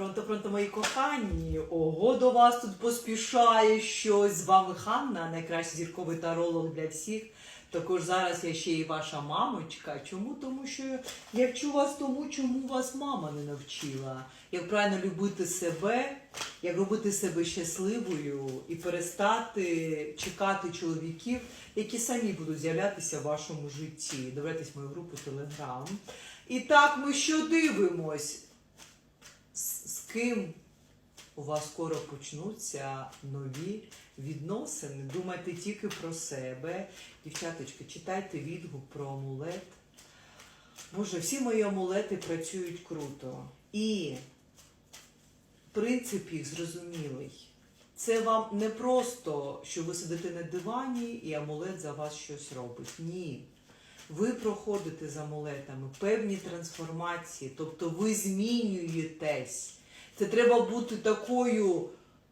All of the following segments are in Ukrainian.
Пронто, пронто, мої кохані. Ого, до вас тут поспішає щось. З вами Ханна, найкращий зірковий таролог для всіх. Також зараз я ще і ваша мамочка. Чому? Тому що я вчу вас тому, чому вас мама не навчила. Як правильно любити себе, як робити себе щасливою і перестати чекати чоловіків, які самі будуть з'являтися в вашому житті. Дивитесь мою групу Телеграм. І так, ми що дивимось? Ким у вас скоро почнуться нові відносини? Думайте тільки про себе. Дівчаточки, читайте відгук про амулет. Боже, всі мої амулети працюють круто. І принцип їх зрозумілий. Це вам не просто, що ви сидите на дивані і амулет за вас щось робить. Ні. Ви проходите з амулетами певні трансформації, тобто ви змінюєтесь. Це треба бути такою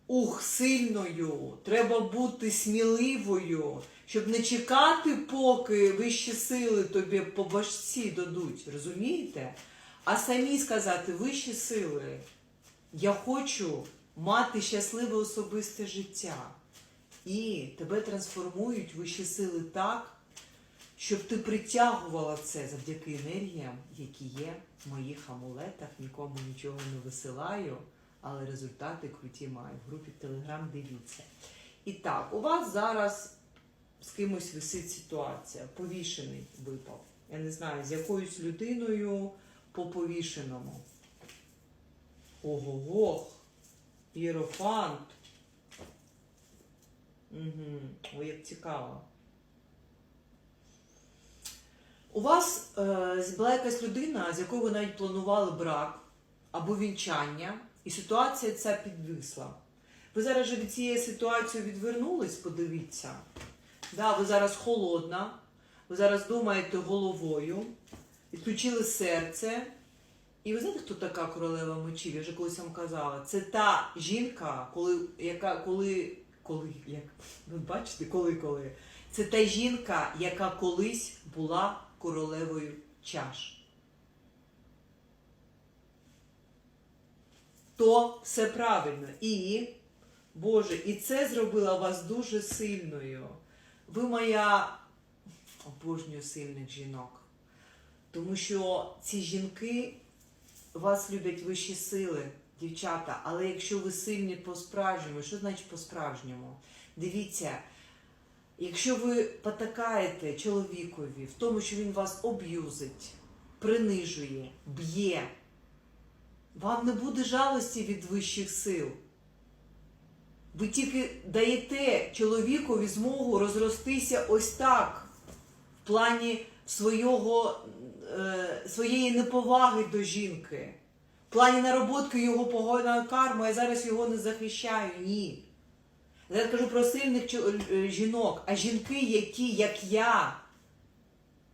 ух, сильною, треба бути сміливою, щоб не чекати, поки вищі сили тобі по башці дадуть, розумієте? А самі сказати, вищі сили, я хочу мати щасливе особисте життя. І тебе трансформують вищі сили так, щоб ти притягувала це завдяки енергіям, які є в моїх амулетах. Нікому нічого не висилаю, але результати круті маю. В групі Телеграм дивіться. І так, у вас зараз з кимось висить ситуація. Повішений випав. Я не знаю, з якоюсь людиною по повішеному. Ого-го, Єрофант. Угу. Ой, як цікаво. У вас е, була якась людина, з якою ви навіть планували брак або вінчання, і ситуація ця підвисла. Ви зараз же від цієї ситуації відвернулись, подивіться. Да, ви зараз холодна, ви зараз думаєте головою, відключили серце. І ви знаєте, хто така королева мечів? Я вже колись вам казала. Це та жінка, коли, яка коли, коли, як ви бачите, коли коли. Це та жінка, яка колись була королевою чаш. То все правильно. І, Боже, і це зробило вас дуже сильною. Ви моя обожнюю сильних жінок. Тому що ці жінки вас люблять вищі сили, дівчата. Але якщо ви сильні по-справжньому, що значить по-справжньому? Дивіться, якщо ви потакаєте чоловікові в тому, що він вас об'юзить, принижує, б'є, вам не буде жалості від вищих сил. Ви тільки даєте чоловікові змогу розростися ось так, в плані свого, е, своєї неповаги до жінки, в плані нароботки його погана карма, я зараз його не захищаю. Ні. Я кажу про сильних е, жінок, а жінки, які, як я,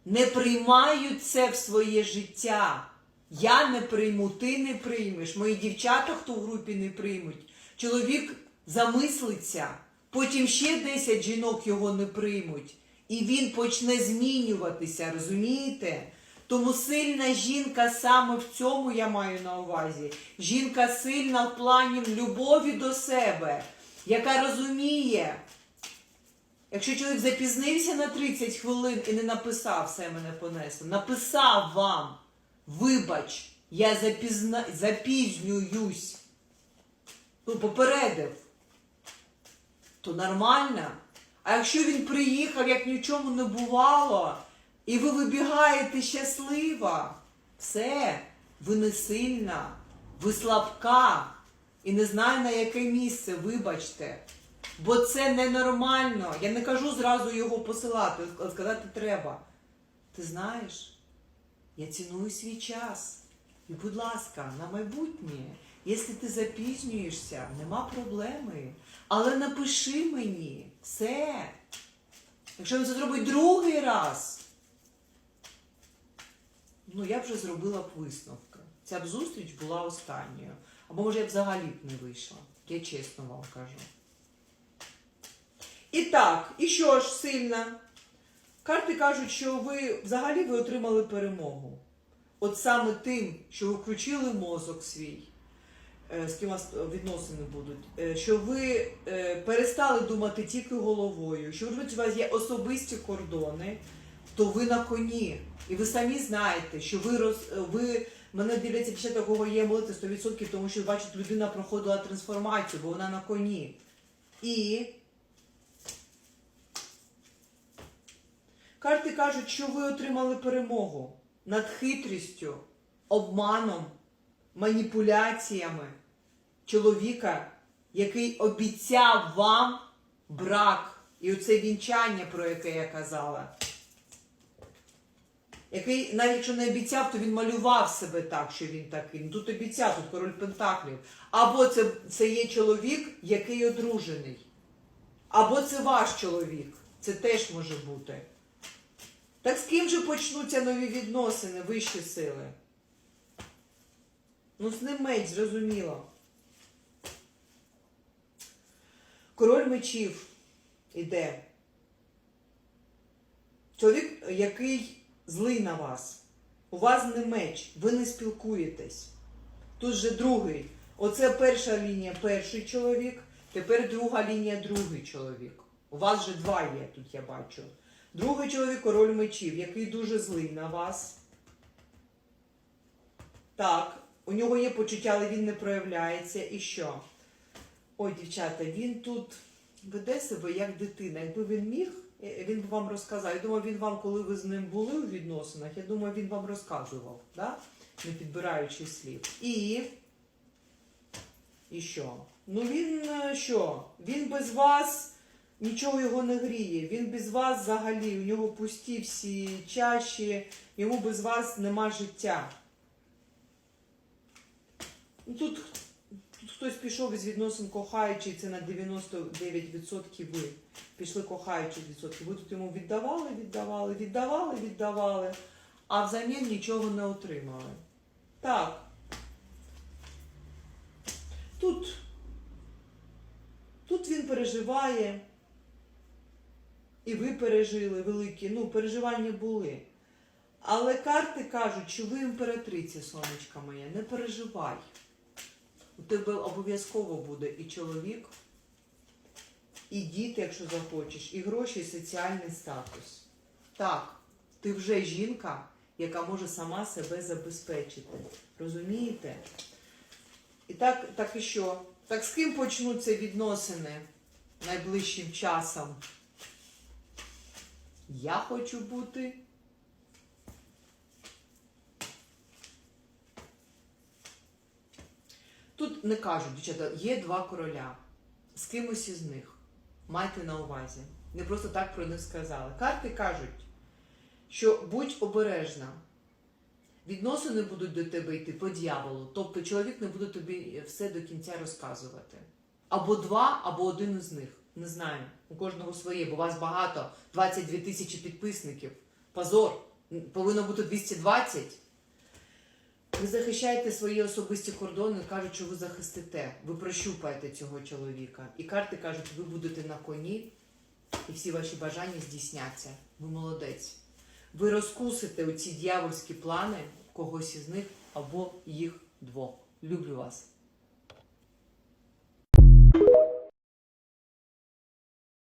не приймають це в своє життя. Я не прийму, ти не приймеш, мої дівчата, хто в групі не приймуть. Чоловік замислиться, потім ще 10 жінок його не приймуть, і він почне змінюватися, розумієте? Тому сильна жінка саме в цьому я маю на увазі. Жінка сильна в плані любові до себе, яка розуміє, Якщо чоловік запізнився на 30 хвилин і не написав, все мене понесло, написав вам, вибач, я запізна... запізнююсь, ну, попередив, то нормально. А якщо він приїхав, як нічому не бувало, і ви вибігаєте щаслива, все, ви не сильна, ви слабка і не знаю на яке місце, вибачте. Бо це ненормально. Я не кажу зразу його посилати, сказати треба. Ти знаєш, я ціную свій час. І, будь ласка, на майбутнє, якщо ти запізнюєшся, нема проблеми. Але напиши мені все. Якщо він це зробить другий раз, ну я вже зробила б висновки. Ця б зустріч була останньою. Або може я взагалі б не вийшла. Я чесно вам кажу. І так, і що ж сильно? Карти кажуть, що ви взагалі ви отримали перемогу. От саме тим, що ви включили мозок свій, е, з ким вас відносини будуть, е, що ви е, перестали думати тільки головою, що у вас є особисті кордони, то ви на коні. І ви самі знаєте, що ви роз ви мене дивляться дівчата, у кого є молити 100%, тому що бачать, людина проходила трансформацію, бо вона на коні. І карти кажуть, що ви отримали перемогу над хитрістю, обманом, маніпуляціями чоловіка, який обіцяв вам брак. І оце вінчання, про яке я казала. Який, навіть якщо не обіцяв, то він малював себе так, що він такий. Ну, Тут обіцяв, тут король Пентаклів. Або це, це є чоловік, який одружений. Або це ваш чоловік. Це теж може бути. Так з ким же почнуться нові відносини, вищі сили? Ну, з ним меч, зрозуміло. Король мечів іде. Чоловік, який злий на вас. У вас не меч, ви не спілкуєтесь. Тут же другий. Оце перша лінія, перший чоловік, тепер друга лінія, другий чоловік. У вас вже два є, тут я бачу. Другий чоловік король мечів, який дуже злий на вас. Так, у нього є почуття, але він не проявляється. І що? Ой, дівчата, він тут веде себе як дитина. Якби він міг, він б вам розказав. Я думаю, він вам, коли ви з ним були у відносинах, я думаю, він вам розказував, да? не підбираючи слів. І. І що? Ну він е, що? Він без вас нічого його не гріє. Він без вас взагалі, у нього пусті всі чаші, йому без вас нема життя. Ну, тут хтось пішов із відносин кохаючий, це на 99% ви. Пішли кохаючи відсотки. Ви тут йому віддавали, віддавали, віддавали, віддавали, а взамін нічого не отримали. Так. Тут, тут він переживає, і ви пережили великі, ну, переживання були. Але карти кажуть, що ви імператриця, сонечка моя, не переживай. У тебе обов'язково буде і чоловік, і діти, якщо захочеш, і гроші, і соціальний статус. Так, ти вже жінка, яка може сама себе забезпечити. Розумієте? І так, так і що? Так з ким почнуться відносини найближчим часом? Я хочу бути. Тут не кажуть, дівчата, є два короля. З кимось із них. Майте на увазі. Не просто так про них сказали. Карти кажуть, що будь обережна. Відносини будуть до тебе йти по дьяволу. Тобто чоловік не буде тобі все до кінця розказувати. Або два, або один із них. Не знаю. У кожного своє, бо вас багато. 22 тисячі підписників. Позор. Повинно бути 220. Ви захищаєте свої особисті кордони, кажуть, що ви захистите. Ви прощупаєте цього чоловіка. І карти кажуть, ви будете на коні, і всі ваші бажання здійсняться. Ви молодець. Ви розкусите оці дьявольські плани когось із них або їх двох. Люблю вас.